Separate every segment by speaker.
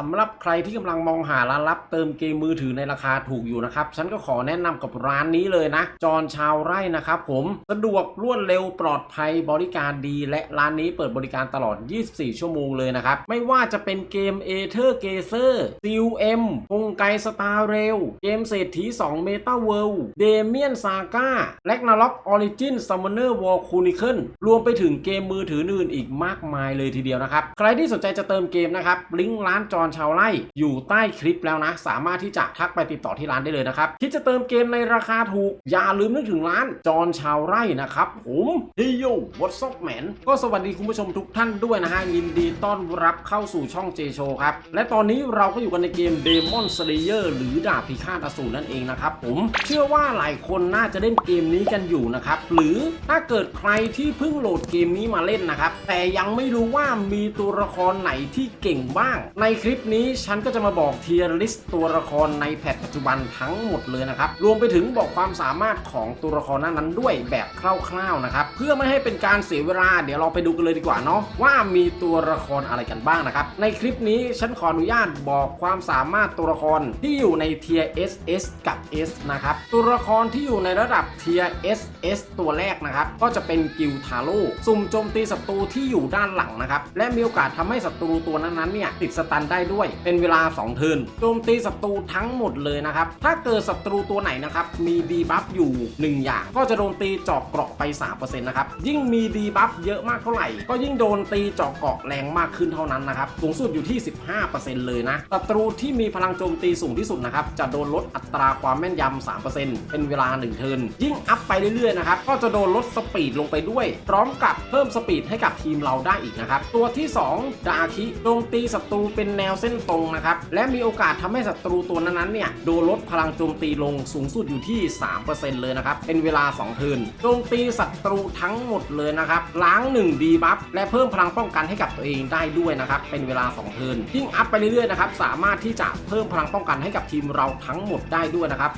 Speaker 1: สำหรับใครที่กำลังมองหาร้านรับเติมเกมมือถือในราคาถูกอยู่นะครับ ฉันก็ขอแนะนำกับร้านนี้เลยนะ จอนชาวไร่นะครับผม สะดวกรวดเร็วปลอดภัยบริการดี และร้านนี้เปิดบริการตลอด 24 ชั่วโมงเลยนะครับ ไม่ว่าจะเป็นเกมเอเธอร์เกเซอร์ซิลเอ็มพงไกสตาร์เรล เกมเศรษฐี 2 เมตาเวิลด์เดเมียนซาก้าแลกนาล็อกออริจินซัมมอนเนอร์วอลคูนิเคิลรวมไปถึงเกมมือถืออื่นอีกมากมายเลยทีเดียวนะครับ ใครที่สนใจจะเติมเกมนะครับ ลิงก์ร้านจอนชาวไร่อยู่ใต้คลิปแล้วนะ สามารถที่จะทักไปติดต่อที่ร้านได้เลยนะครับคิดจะเติมเกมในราคาถูก อย่าลืมนึกถึงร้านจอนชาวไร่นะครับผมเฮ้ยโย่วัตซอกแมนก็สวัสดีคุณผู้ชมทุกท่านด้วยนะฮะยินดีต้อนรับเข้าสู่ช่องเจโชครับและตอนนี้เราก็อยู่กันในเกม Demon Slayer หรือดาบพิฆาตอสูรนั่นเองนะครับผมเชื่อว่าหลายคนน่าจะเล่นเกมนี้กันอยู่นะครับหรือถ้าเกิดใครที่เพิ่งโหลดเกมนี้มาเล่นนะครับแต่ยังไม่รู้ว่ามีตัวละครไหนที่เก่งบ้าง ในคลิปปนี้ฉันก็จะมาบอกเทียร์ลิสต์ตัวละครในแพทปัจจุบันทั้งหมดเลยนะครับ รวมไปถึงบอกความสามารถของตัวละครนั้นๆด้วยแบบคร่าวๆนะครับ เพื่อไม่ให้เป็นการเสียเวลาเดี๋ยวเราไปดูกันเลยดีกว่าเนาะว่ามีตัวละครอะไรกันบ้างนะครับ ในคลิปนี้ฉันขออนุญาตบอกความสามารถตัวละครที่อยู่ในเทียร์ SS กับ S นะครับตัวละครที่อยู่ในระดับเทียร์ SS ตัวแรกนะครับก็จะเป็นกิลทาโร่สุ่มโจมตีศัตรูที่อยู่ด้านหลังนะครับและมีโอกาสทำให้ศัตรูตัวนั้นๆเนี่ยติดสตันได้ด้วย เป็นเวลา2เทิร์นโจมตีศัตรูทั้งหมดเลยนะครับ ถ้าเกิดศัตรูตัวไหนนะครับ มีดีบัฟอยู่ 1 อย่าง ก็จะโดนตีเจาะเกราะไป 3%นะครับ ยิ่งมีดีบัฟเยอะมากเท่าไหร่ ก็ยิ่งโดนตีเจาะเกราะแรงมากขึ้นเท่านั้นนะครับ สูงสุดอยู่ที่ 15%เลยนะ ศัตรูที่มีพลังโจมตีสูงที่สุดนะครับ จะโดนลดอัตราความแม่นยำ 3%เป็นเวลา 1 เทิร์น ยิ่งอัพไปเรื่อยๆนะครับ ก็จะโดนลดสปีดลงไปด้วย พร้อมกับเพิ่มสปีดให้กับทีมเราได้อีกนะครับ ตัวที่ 2 ดาคิโจมตีศัตรูเป็นแนวเส้นตรงนะครับ และมีโอกาสทำให้ศัตรูตัวนั้นๆเนี่ยโดนลดพลังโจมตีลงสูงสุดอยู่ที่ 3%เลยนะครับ เป็นเวลา2เทินโจมตีศัตรูทั้งหมดเลยนะครับ ล้าง1ดีบัฟและเพิ่มพลังป้องกันให้กับตัวเองได้ด้วยนะครับ เป็นเวลา2เทินยิ่งอัพไปเรื่อยๆนะครับ สามารถที่จะเพิ่มพลังป้องกันให้กับทีมเราทั้งหมดได้ด้วยนะครับ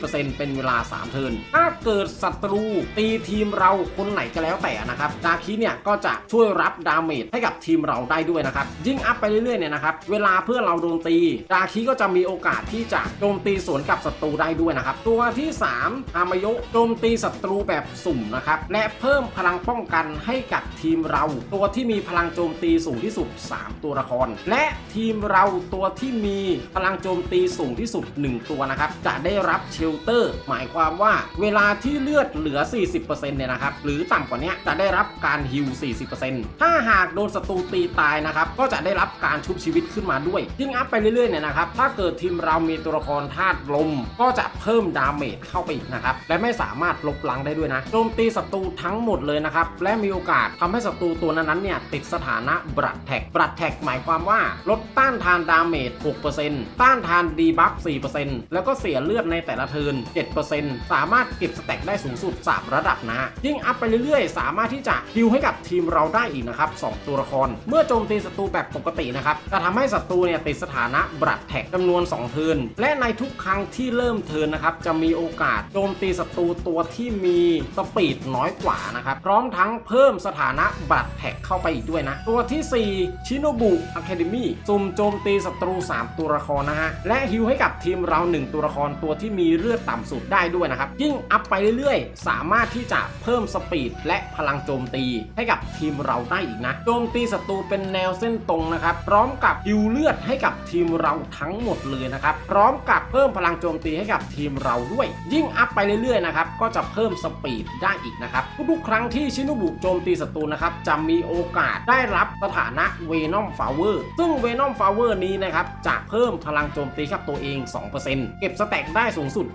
Speaker 1: 30%เป็นเวลา3เทินถ้าเกิดศัตรูตีทีมเราคนไหนก็แล้วแต่นะครับดาคิเนี่ยก็จะช่วยรับดาเมจให้กับทีมเราได้ด้วยนะครับ ยิ่งอัพไปเรื่อยๆเนี่ยนะครับเวลาเพื่อเราโดนตีดาคิก็จะมีโอกาสที่จะโจมตีสวนกับศัตรูได้ด้วยนะครับ ตัวที่ 3 อามายะโจมตีศัตรูแบบสุ่มนะครับ และเพิ่มพลังป้องกันให้กับทีมเรา ตัวที่มีพลังโจมตีสูงที่สุด 3 ตัวละคร และทีมเราตัวที่มีพลังโจมตีสูงที่สุด 1 ตัวนะครับ จะได้รับเชลเตอร์ หมายความว่าเวลาที่เลือดเหลือ 40%เนี่ยนะครับ หรือต่ำกว่านี้จะได้รับการฮิล40%ถ้าหากโดนศัตรูตีตายนะครับ ก็จะได้รับการชุบชีวิตขึ้นมาด้วย ยิ่งอัพไปเรื่อยๆเนี่ยนะครับ ถ้าเกิดทีมเรามีตัวละครธาตุลม ก็จะเพิ่มดาเมจเข้าไปอีกนะครับ และไม่สามารถลบล้างได้ด้วยนะโจมตีศัตรูทั้งหมดเลยนะครับ และมีโอกาสทำให้ศัตรูตัวนั้นๆเนี่ยติดสถานะบรัดแท็กบรัดแท็กหมายความว่า ลดต้านทานดาเมจ 6%ต้านทานดีบัฟ 4%แล้วก็เสียเลือดในแต่ละเทิร์น 7%สามารถเก็บสแต็กได้สูงสุด 3 ระดับนะ ยิ่งอัพไปเรื่อยๆ สามารถที่จะฮิวให้กับทีมเราได้อีกนะครับ 2 ตัวละคร เมื่อโจมตีศัตรูแบบปกตินะครับ จะทำให้ศัตรูเนี่ยติดสถานะบรัดแท็กจำนวน 2 เทิร์นและในทุกครั้งที่เริ่มเทิร์นนะครับจะมีโอกาสโจมตีศัตรูตัวที่มีสปีดน้อยกว่านะครับพร้อมทั้งเพิ่มสถานะบรัดแท็กเข้าไปอีกด้วยนะ ตัวที่ 4 ชิโนบุอะคาเดมี่สุ่มโจมตีศัตรู 3 ตัวละครนะฮะ และฮิวให้กับทีมเรา 1 ตัวละครตัวที่มีเลือดต่ำสุดได้ด้วยนะครับ ยิ่งอัพไปเรื่อยๆ สามารถที่จะเพิ่มสปีดและพลังโจมตีให้กับทีมเราได้อีกนะ โจมตีศัตรูเป็นแนวเส้นตรงนะครับพร้อมกับฮิวเลือดให้กับทีมเราทั้งหมดเลยนะครับพร้อมกับเพิ่มพลังโจมตีให้กับทีมเราด้วย ยิ่งอัพไปเรื่อยๆนะครับก็จะเพิ่มสปีดได้อีกนะครับทุกๆครั้งที่ชินุบุโจมตีศัตรูนะครับจะมีโอกาสได้รับสถานะเวนอมฟลาเวอร์ซึ่งเวนอมฟลาเวอร์นี้นะครับจะเพิ่มพลังโจมตีกับตัวเอง 2%เก็บสแต็กได้สูงสุด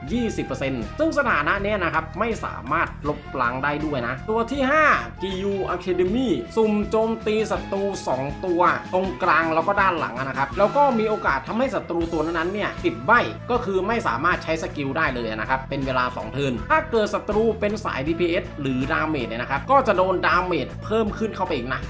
Speaker 1: 20%ซึ่งสถานะเนี้ยนะครับไม่สามารถลบล้างได้ด้วยนะ ตัวที่ 5 GU Academy สุ่มโจมตีศัตรู2 ตัว ตรงกลางแล้วก็ด้านหลังนะครับแล้วก็มีโอกาสทำให้ศัตรูตัวนั้นเนี่ยติดใบก็คือไม่สามารถใช้สกิลได้เลยนะครับเป็นเวลา2เทิร์นถ้าเกิดศัตรูเป็นสาย DPS หรือดาเมจเนี่ยนะครับก็จะโดนดาเมจเพิ่มขึ้นเข้าไปอีกนะ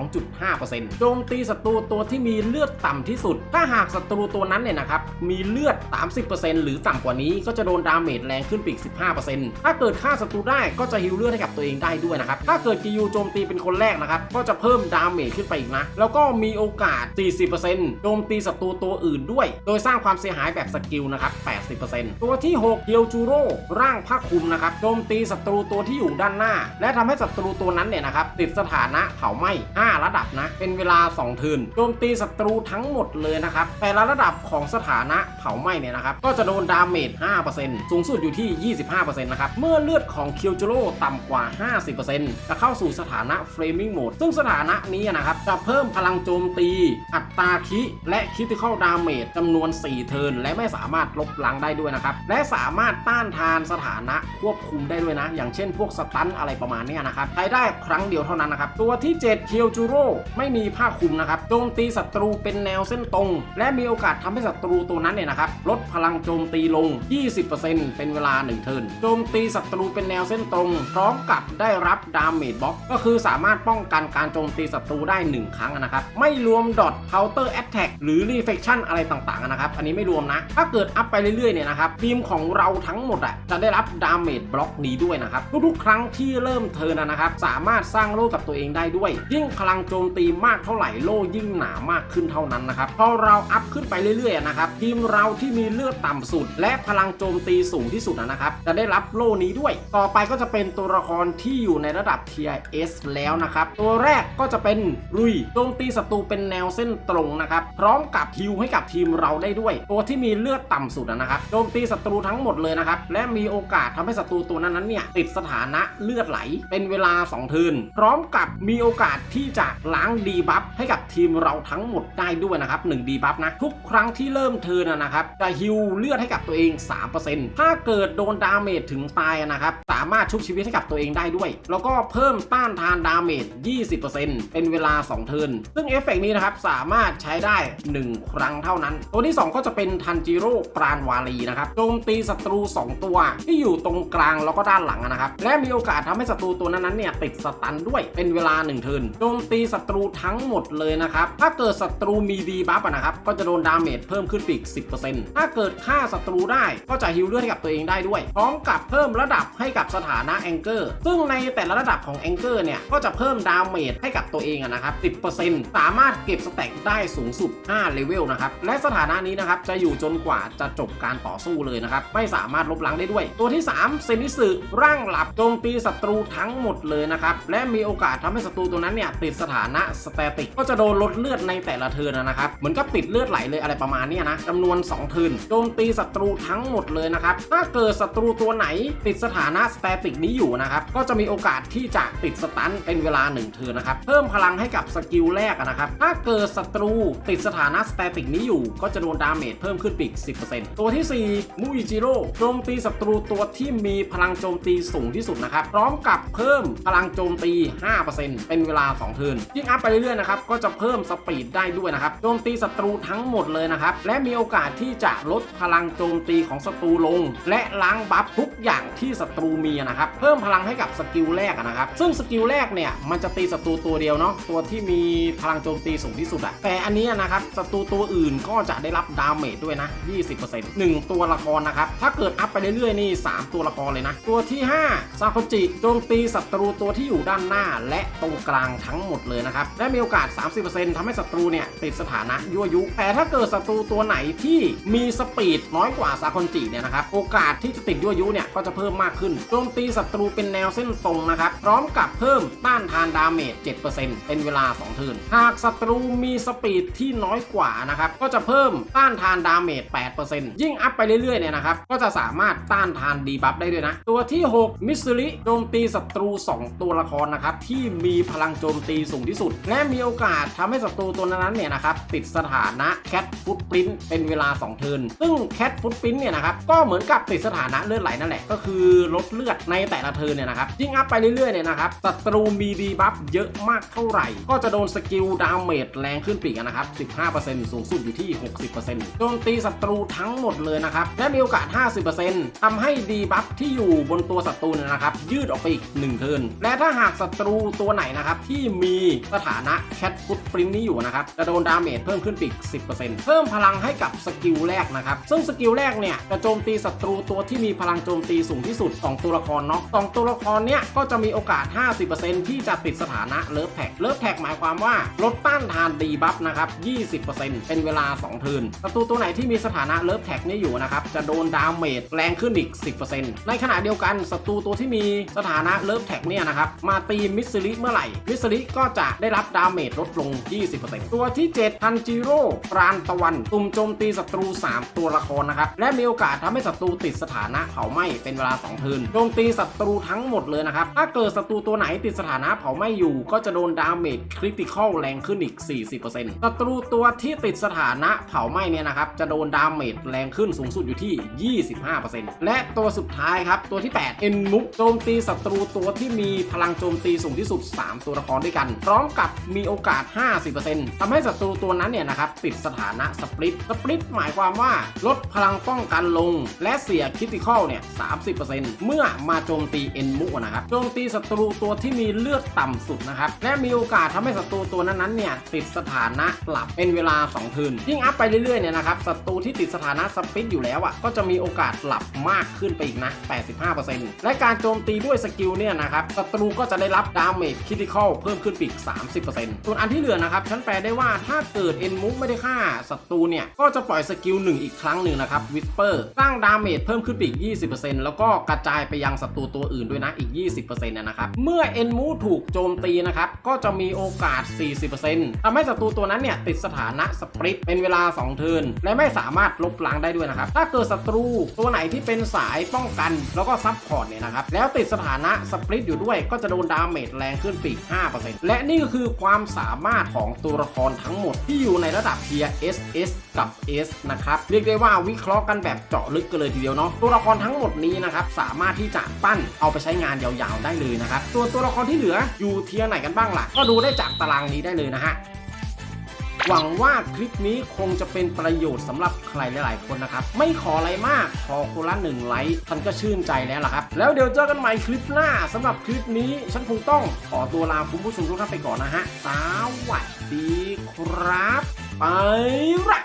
Speaker 1: 22.5%โจมตีศัตรูตัวที่มีเลือดต่ำที่สุด ถ้าหากศัตรูตัวนั้นเนี่ยนะครับมีเลือด 30%หรือต่ำกว่านี้ก็จะโดนดาเมจแรงขึ้นไปอีก 15%ถ้าเกิดฆ่าศัตรูได้ก็จะฮิวเลือดให้กับตัวเองได้ด้วยนะครับถ้าเกิดกิยูโจมตีเป็นคนแรกนะครับก็จะเพิ่มดาเมจขึ้นไปอีกนะแล้วก็มีโอกาส 40% 50%โจมตีศัตรูตัวอื่นด้วย โดยสร้างความเสียหายแบบสกิลนะครับ 80%ตัวที่ 6เคียวจูโร่ร่างผ้าคลุมนะครับ โจมตีศัตรูตัวที่อยู่ด้านหน้า และทำให้ศัตรูตัวนั้นเนี่ยนะครับ ติดสถานะเผาไหม้ 5 ระดับนะ เป็นเวลา2เทินโจมตีศัตรูทั้งหมดเลยนะครับ แต่ละระดับของสถานะเผาไหม้เนี่ยนะครับ ก็จะโดนดาเมจ 5%สูงสุดอยู่ที่ 25%นะครับ เมื่อเลือดของเคียวจูโร่ต่ำกว่า 50%จะเข้าสู่สถานะเฟรมิงโหมด ซึ่งสถานะนี้นะครับ จะเพิ่มพลังโจมตี อัตราคิและคิติคอลดาเมจจำนวน 4 เทิร์นและไม่สามารถลบล้างได้ด้วยนะครับ และสามารถต้านทานสถานะควบคุมได้ด้วยนะ อย่างเช่นพวกสตันอะไรประมาณนี้นะครับใช้ได้ครั้งเดียวเท่านั้นนะครับ ตัวที่ 7 เคียวจูโร่ไม่มีผ้าคลุมนะครับโจมตีศัตรูเป็นแนวเส้นตรง และมีโอกาสทำให้ศัตรูตัวนั้นเนี่ยนะครับลดพลังโจมตีลง 20%เป็นเวลา 1 เทิร์นโจมตีศัตรูเป็นแนวเส้นตรง พร้อมกับได้รับดาเมจบล็อกก็คือสามารถป้องกันการโจมตีศัตรูได้ 1 ครั้งนะครับไม่รวมดอทเคาน์เตอร์แอตแทกหรือรีเฟ c ชั่นอะไรต่างๆนะครับ อันนี้ไม่รวมนะ ถ้าเกิดอัพไปเรื่อยๆเนี่ยนะครับทีมของเราทั้งหมดอะจะได้รับดาเมจบล็อกนี้ด้วยนะครับ ทุกๆ ครั้งที่เริ่มเทิร์นนะครับ สามารถสร้างโล่กับตัวเองได้ด้วย ยิ่งพลังโจมตีมากเท่าไหร่โล่ยิ่งหนามากขึ้นเท่านั้นนะครับพอเราอัพขึ้นไปเรื่อยๆนะครับทีมเราที่มีเลือดต่ำสุด และพลังโจมตีสูงที่สุดนะครับจะได้รับโล่นี้ด้วย ต่อไปก็จะเป็นตัวละครที่อยู่ในระดับ Tier S แล้วนะครับ ตัวแรกก็จะเป็นลุยโจมตีศัตรูเป็นแนวเส้นตรงนะครับ พร้อมกับฮิวให้กับทีมเราได้ด้วย ตัวที่มีเลือดต่ำสุดนะครับโจมตีศัตรูทั้งหมดเลยนะครับ และมีโอกาสทำให้ศัตรูตัวนั้นๆเนี่ยติดสถานะเลือดไหล เป็นเวลา2เทินพร้อมกับมีโอกาสที่จะล้างดีบัฟให้กับทีมเราทั้งหมดได้ด้วยนะครับ1ดีบัฟนะทุกครั้งที่เริ่มเทินนะครับจะฮิวเลือดให้กับตัวเอง 3%ถ้าเกิดโดนดาเมจถึงตายนะครับสามารถชุบชีวิตให้กับตัวเองได้ด้วย แล้วก็เพิ่มต้านทานดาเมจ 20%เป็นเวลา 2 เทิน ซึ่งเอฟเฟกต์นี้นะครับสามารถใช้ได้ 1 ครั้งเท่านั้น ตัวที่ 2 ก็จะเป็นทันจิโร่ปราณวาลีนะครับโจมตีศัตรู 2 ตัว ที่อยู่ตรงกลางแล้วก็ด้านหลังนะครับ และมีโอกาสทำให้ศัตรูตัวนั้นๆเนี่ยติดสตันด้วยเป็นเวลา1เทินโจมตีศัตรูทั้งหมดเลยนะครับ ถ้าเกิดศัตรูมีดีบัฟนะครับก็จะโดนดาเมจเพิ่มขึ้นไปอีก 10%ถ้าเกิดฆ่าศัตรูได้ก็จะฮิลเลือดให้กับตัวเองได้ด้วย พร้อมกับเพิ่มระดับให้กับสถานะแองเกอร์ซึ่งในแต่ละระดับของแองเกอร์เนี่ยก็จะเพิ่มดาเมจให้กับตัวเองนะครับ10%สามารถเก็บสแต็กได้สูงสุด 5 เลเวลนะครับ และสถานะนี้นะครับ จะอยู่จนกว่าจะจบการต่อสู้เลยนะครับ ไม่สามารถลบล้างได้ด้วย ตัวที่ 3 เซนิสึร่างหลับโจมตีศัตรูทั้งหมดเลยนะครับ และมีโอกาสทำให้ศัตรูตัวนั้นเนี่ยติดสถานะสเตติกก็จะโดนลดเลือดในแต่ละเทิร์นนะครับ เหมือนกับติดเลือดไหลเลยอะไรประมาณนี้นะจำนวน 2 เทิร์นโจมตีศัตรูทั้งหมดเลยนะครับ ถ้าเกิดศัตรูตัวไหนติดสถานะสเตติกนี้อยู่นะครับ ก็จะมีโอกาสที่จะติดสตันเป็นเวลา1เทิร์นนะครับ เพิ่มพลังให้กับสกิลแรกนะครับ ถ้าเกิดศัตรูติดสถานะสเตติกนี้อยู่ก็จะโดนดาเมจเพิ่มขึ้นปอีก 10%ตัวที่ 4 มูอิจิโร่โจมตีศัตรูตัวที่มีพลังโจมตีสูงที่สุดนะครับ พร้อมกับเพิ่มพลังโจมตี 5%เป็นเวลา 2 เทิร์นยิ่งอัพไปเรื่อยๆนะครับ ก็จะเพิ่มสปีดได้ด้วยนะครับ โจมตีศัตรูทั้งหมดเลยนะครับ และมีโอกาสที่จะลดพลังโจมตีของศัตรูลง และล้างบัฟทุกอย่างที่ศัตรูมีนะครับ เพิ่มพลังให้กับสกิลแรกนะครับ ซึ่งสกิลแรกเนี่ยมันจะตีศัตรูตัวเดียวเนาะ ตัวที่มีพลังโจมตีสูงที่สุดอะแต่อันนี้นะครับศัตรูตัวอื่นก็จะได้รับดาเมจด้วยนะ 20% 1 ตัวละครนะครับ ถ้าเกิดอัพไปเรื่อยๆ นี่ 3 ตัวละครเลยนะ ตัวที่5ซาโคจิโจมตีศัตรูตัวที่อยู่ด้านหน้า และตรงกลางทั้งหมดเลยนะครับและมีโอกาส 30%ทำให้ศัตรูเนี่ยติดสถานะยั่วยุ แต่ถ้าเกิดศัตรูตัวไหนที่มีสปีดน้อยกว่าซาคอนจิเนี่ยนะครับ โอกาสที่จะติดยั่วยุเนี่ยก็จะเพิ่มมากขึ้น โจมตีศัตรูเป็นแนวเส้นตรงนะครับ พร้อมกับเพิ่มต้านทานดาเมจ 7%เป็นเวลา 2 เทิร์น หากศัตรูมีสปีดที่น้อยกว่านะครับก็จะเพิ่มต้านทานดาเมจ 8%ยิ่งอัพไปเรื่อยๆเนี่ยนะครับก็จะสามารถต้านทานดีบัฟได้ด้วยนะ ตัวที่ 6 มิสซิลิโจมตีศัตรู 2 ตัวละครนะครับที่มีพลังโจมตีสูงที่สุด และมีโอกาสทำให้ศัตรูตัวนั้นเนี่ยนะครับติดสถานะแคทฟุตปรินเป็นเวลา 2 เทิร์นซึ่งแคทฟุตปรินเนี่ยนะครับก็เหมือนกับติดสถานะเลือดไหลนั่นแหละก็คือลดเลือดในแต่ละเทิร์นเนี่ยนะครับยิ่งอัพไปเรื่อยๆเนี่ยนะครับศัตรูมีดีบัฟเยอะมากเท่าไหร่ ก็จะโดนสกิลดาเมจแรงขึ้นปีกนะครับ 15%สูงสุดอยู่ที่ 60%โจมตีศัตรูทั้งหมดเลยนะครับ และมีโอกาส 50%ทำให้ดีบัฟที่อยู่บนตัวศัตรูเนี่ยนะครับ ยืดออกไปอีก1เทินและถ้าหากศัตรูตัวไหนนะครับ ที่มีสถานะแคทฟุตปรินนี้อยู่นะครับ จะโดนดาเมจเพิ่มขึ้นไปอีก 10%เพิ่มพลังให้กับสกิลแรกนะครับ ซึ่งสกิลแรกเนี่ยจะโจมตีศัตรูตัวที่มีพลังโจมตีสูงที่สุดของตัวละครเนาะสองตัวละครเนี่ยก็จะมีโอกาส 50%ที่จะติดสถานะเลิฟแท็กเลิฟแท็กหมายความว่าลดต้านทานดีบัฟนะนะครับ 20%เป็นเวลา 2 เทิร์นศัตรูตัวไหนที่มีสถานะเลิฟแท็กนี่อยู่นะครับ จะโดนดาเมจแรงขึ้นอีก 10%ในขณะเดียวกันศัตรูตัวที่มีสถานะเลิฟแท็กเนี่ยนะครับ มาตีมิสซิลิเมื่อไหร่ มิสซิลิก็จะได้รับดาเมจลดลง 20%ตัวที่ 7 ทันจิโร่ปราณตะวันตุ่มโจมตีศัตรู 3 ตัวละครนะครับ และมีโอกาสทำให้ศัตรูติดสถานะเผาไหม้เป็นเวลา 2 เทิร์น โจมตีศัตรูทั้งหมดเลยนะครับ ถ้าเกิดศัตรูตัวไหนติดสถานะเผาไหม้อยู่ ก็จะโดนดาเมจคริติคอลแรงขึ้นอีก 40%ศัตรูตัวที่ติดสถานะเผาไหม้เนี่ยนะครับ จะโดนดาเมจแรงขึ้นสูงสุดอยู่ที่ 25%และตัวสุดท้ายครับ ตัวที่ 8 เอ็นมุกโจมตีศัตรูตัวที่มีพลังโจมตีสูงที่สุด 3 ตัวละครด้วยกัน พร้อมกับมีโอกาส 50%ทำให้ศัตรูตัวนั้นเนี่ยนะครับ ติดสถานะสปริตสปริตหมายความว่าลดพลังป้องกันลง และเสียคิติคอลเนี่ย30%เมื่อมาโจมตีเอ็นมุกนะครับโจมตีศัตรูตัวที่มีเลือดต่ำสุดนะครับและมีโอกาสทำให้ศัตรูตัวนั้นๆเนี่ยติดสถานะหลับเป็นเวลา 2 คืน ยิ่งอัพไปเรื่อยๆเนี่ยนะครับศัตรูที่ติดสถานะสปริตอยู่แล้วอะก็จะมีโอกาสหลับมากขึ้นไปอีกนะ 85%และการโจมตีด้วยสกิลเนี่ยนะครับศัตรูก็จะได้รับดาเมจคิติคอลเพิ่มขึ้นปอีก 30%ส่วนอันที่เหลือนะครับฉันแปลได้ว่าถ้าเกิดเอ็นมุกไม่ได้ฆ่าศัตรูเนี่ยก็จะปล่อยสกิลหนึ่งอีกครั้งหนึ่งนะครับวิสเปอร์สร้างดาเมจเพิ่มขึ้นปอีก 20%แล้วก็กระจายไปยังศัตรูตัวอื่นด้วยนะอีก 20%นะครับเมื่อเอ็นมูถูกโจมตีนะครับก็จะมีโอกาส 40%ทำให้ศัตรูตัวนั้นเนี่ยติดสถานะสปริตเป็นเวลา 2 เทิร์นและไม่สามารถลบล้างได้ด้วยนะครับ ถ้าเกิดศัตรูตัวไหนที่เป็นสายป้องกันแล้วก็ซับพอร์ตเนี่ยนะครับ แล้วติดสถานะสปริตอยู่ด้วยก็จะโดนดาเมจแรงขึ้นปอีก5%และนี่ก็คือความสามารถของตัวละครทั้งหมดที่อยู่ในระดับเทีย SS กับ S นะครับ เรียกได้ว่าวิเคราะห์กันแบบเจาะลึกกันเลยทีเดียวเนาะตัวละครทั้งหมดนี้นะครับสามารถที่จะปั้นเอาไปใช้งานยาวๆได้เลยนะครับส่วนตัวละครที่เหลืออยู่เทียไหนกันบ้างล่ะ ก็ดูได้จากตารางนี้ได้เลยนะฮะ หวังว่าคลิปนี้คงจะเป็นประโยชน์สำหรับใครหลาย ๆ คนนะครับ ไม่ขออะไรมาก ขอคนละหนึ่งไลค์ฉันก็ชื่นใจแล้วล่ะครับ แล้วเดี๋ยวเจอกันใหม่คลิปหน้าสำหรับคลิปนี้ ฉันคงต้องขอตัวลาคุณผู้ชมทุกท่านไปก่อนนะฮะสวัสดีครับ ไปละ